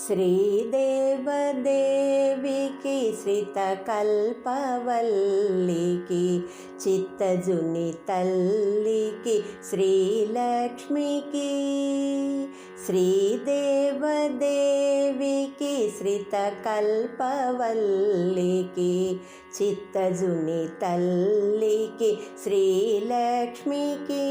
శ్రీదేవదేవికి శ్రితకల్పవల్లికి చిత్తజుని తల్లికి శ్రీలక్ష్మికి. శ్రీదేవదేవికి శ్రితకల్పవల్లికి చిత్తజుని తల్లికి శ్రీలక్ష్మికి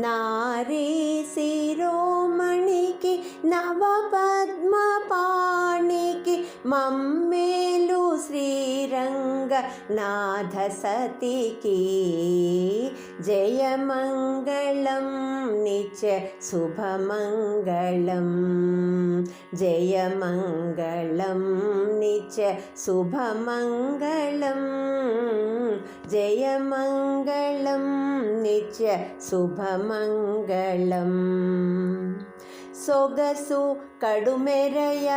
నారీ శిరోమణికి నవపద్మపాణికి మమ్మేలు శ్రీరంగ నాథ సతికి. జయమంగళం. నిత్య శుభమంగళం జయమంగళం నిత్య శుభమంగళం జయమంగళం నిత్య శుభమంగళం సొగసు కడుమెరయ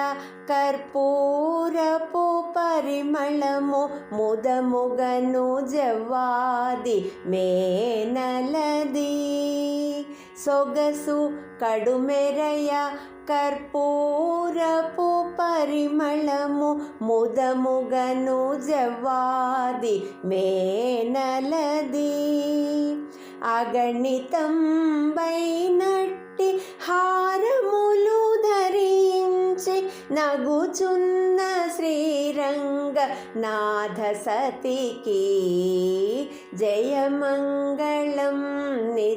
కర్పూరపు పరిమళము ముదముగను జవ్వాది మేనలది సొగసు కడుమెరయ కర్పూరపు పరిమళము ముదముగను జవ్వాది మేనలది అగణితం బైనట్టి హారములు ధరించి నగుచున్న శ్రీరంగ నాథ సతికి జయమంగ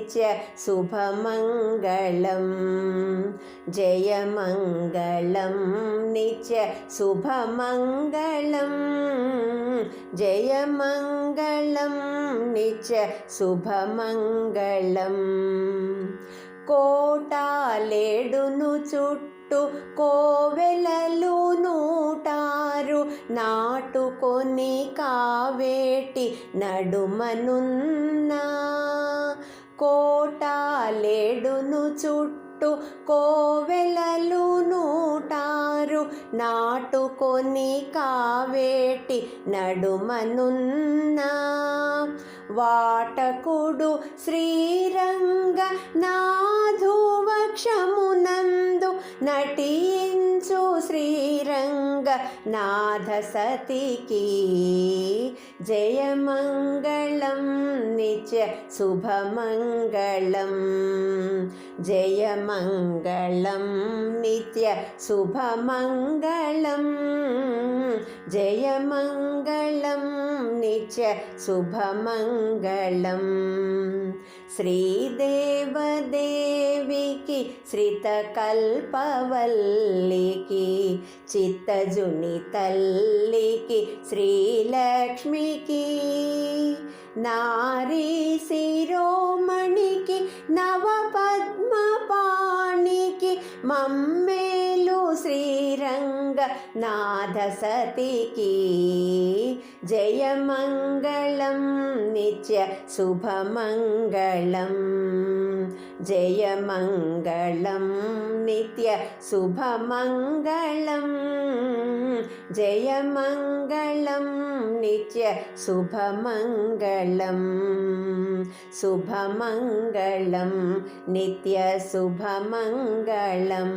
నిత్య శుభమంగళం జయమంగళం నిత్య శుభమంగళం జయమంగళం నిత్య శుభమంగళం. కోటాలేడును చుట్టూ కోవెలలు నూటారు నాటుకొని కావేటి నడుమనున్నా. కోటాలేడును చుట్టూ కోవెలలు నూటారు. నాటుకొని కావేటి నడుమనున్నా. వాటకుడు శ్రీరంగ నాధువక్షమునందు నటించు శ్రీ నాథ సతికి జయమంగళం నిత్య శుభమంగళం. జయమంగళం నిత్య శుభమంగళం. జయమంగళం నిత్య శుభమంగళం శ్రీదేవదేవికి శ్రితకల్పవల్లికి చిత్తజుని తల్లికి శ్రీలక్ష్మికి నారీ శిరోమణికి నవపద్మపాణికి జయమంగళం నిత్య శుభమంగళం. జయమంగళం నిత్య శుభమంగళం. జయమంగళం నిత్య శుభమంగళం. శుభమంగళం నిత్య శుభమంగళం.